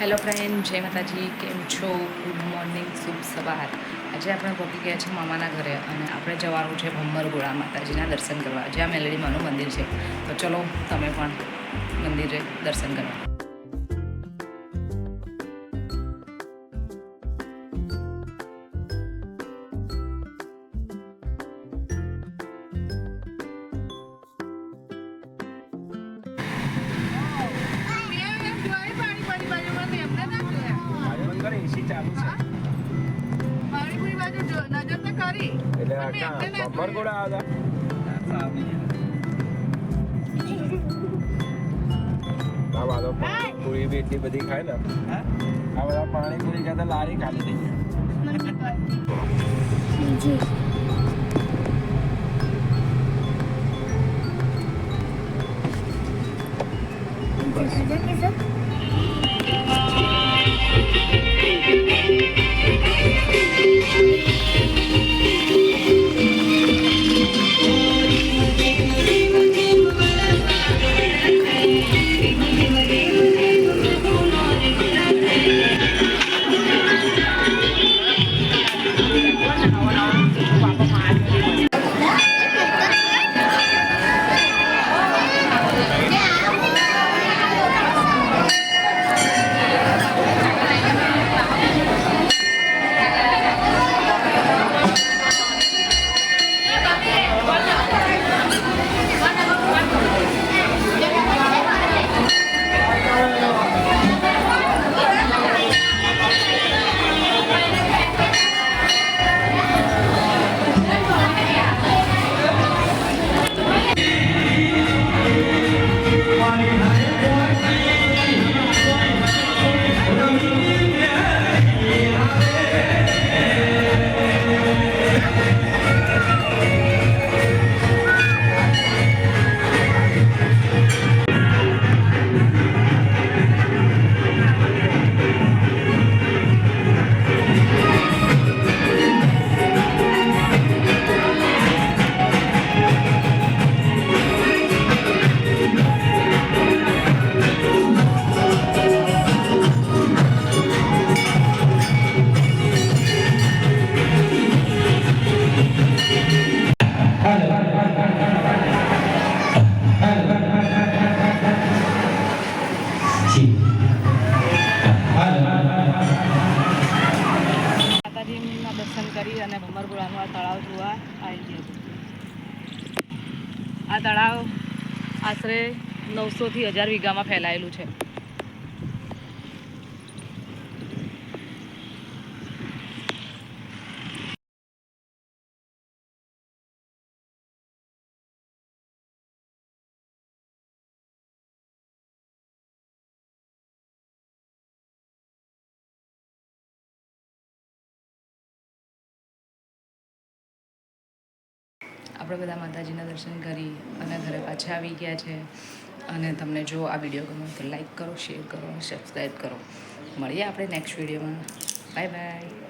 Hello friend, જય માતાજી, કેમ છો? ગુડ મોર્નિંગ, શુભ સવાર. આજે આપણે પહોંચી ગયા છે મામાના ઘરે અને આપણે જવાનું છે ભમ્મરગોળા માતાજીના દર્શન કરવા. જ્યાં મેલડીમાનું મંદિર છે. તો ચલો, તમે પણ મંદિરે દર્શન કરવા. એટલે આ ક્યાં? ભમરગોળા આવ્યા આ વાળો પાણીપુરી બી એટલી બધી ખાય ને. આ બધા પાણીપુરી ખાતા લારી ખાલી થઈ માતાજીના અને ભમરગોળાનું આ તળાવ જોવા આવી ગયા આ તળાવ આશરે નવસોથી હજાર વીઘામાં ફેલાયેલું છે. આપણે બધા માતાજીના દર્શન કરી અને ઘરે પાછા આવી ગયા છે. અને તમને જો આ વીડિયો ગમે તો લાઈક કરો શેર કરો અને સબસ્ક્રાઈબ કરો. મળીએ આપણે નેક્સ્ટ વિડીયોમાં બાય બાય